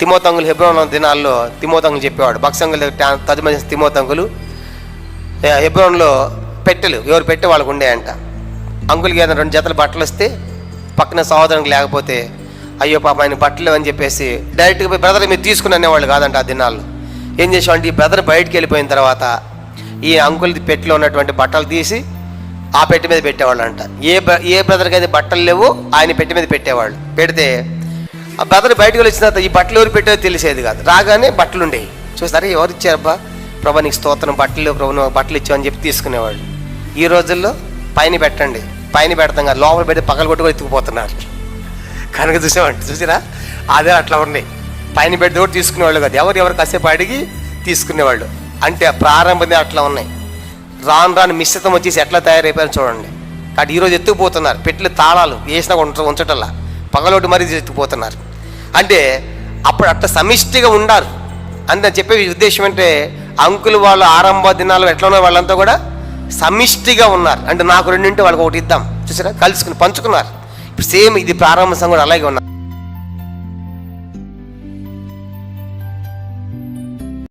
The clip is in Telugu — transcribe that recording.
తిమోతంగులు హెబ్రోన్ దినాల్లో తిమోతంగులు చెప్పేవాడు. బక్సంగులు తదుమని తిమోతంగులు హెబ్రోన్లో పెట్టెలు ఎవరు పెట్టె వాళ్ళకు ఉండేయంట. అంకుల్కి ఏదైనా రెండు జతలు బట్టలు వస్తే పక్కన సహోదరునికి లేకపోతే అయ్యో పాప ఆయన బట్టలు అని చెప్పేసి డైరెక్ట్గా పోయి బ్రదర్ మీరు తీసుకుని అనేవాళ్ళు కాదంట ఆ దినాల్లో. ఏం చేసామంటే ఈ బ్రదర్ బయటికి వెళ్ళిపోయిన తర్వాత ఈ అంకుల్ పెట్టెలో ఉన్నటువంటి బట్టలు తీసి ఆ పెట్టె మీద పెట్టేవాళ్ళు అంట ఏ ఏ బ్రదర్కి అయితే బట్టలు లేవు ఆయన పెట్టె మీద పెట్టేవాళ్ళు. పెడితే ఆ బ్రదర్ బయటకు వచ్చిన తర్వాత ఈ బట్టలు ఎవరు పెట్టారో తెలిసేది కాదు. రాగానే బట్టలు ఉండేవి. చూస్తారా ఎవరు ఇచ్చారబ్బా ప్రభా నీకు స్తోత్రం బట్టలు ప్రభు బట్టలు ఇచ్చామని చెప్పి తీసుకునేవాళ్ళు. ఈ రోజుల్లో పైన పెట్టండి. పైన పెడతాం కదా లోపల పెట్టి పగలు కొట్టుకుని ఎత్తుకుపోతున్నారు కనుక చూసామండి చూసిరా? అదే అట్లా ఉన్నాయి. పైన పెడితే కూడా తీసుకునేవాళ్ళు కాదు. ఎవరు ఎవరు కాసేపు అడిగి తీసుకునేవాళ్ళు. అంటే ప్రారంభమే అట్లా ఉన్నాయి. రాను రాను మిశ్రితం వచ్చేసి ఎట్లా తయారైపోయారో చూడండి. కాబట్టి ఈరోజు ఎత్తుకుపోతున్నారు. పెట్టిన తాళాలు వేసినా ఉంచటల్లా. పగలోటి మరీ ఎత్తుకుపోతున్నారు. అంటే అప్పుడు అట్లా సమిష్టిగా ఉండాలి. అని చెప్పే ఉద్దేశం అంటే అంకులు వాళ్ళు ఆరంభ దినాలు ఎట్లా ఉన్నారు వాళ్ళంతా కూడా సమిష్టిగా ఉన్నారు. అంటే నాకు రెండింటి వాళ్ళకి ఒకటి ఇద్దాం. చూసారా? కలుసుకుని పంచుకున్నారు. ఇప్పుడు సేమ్ ఇది ప్రారంభ సంఘం అలాగే ఉన్నారు.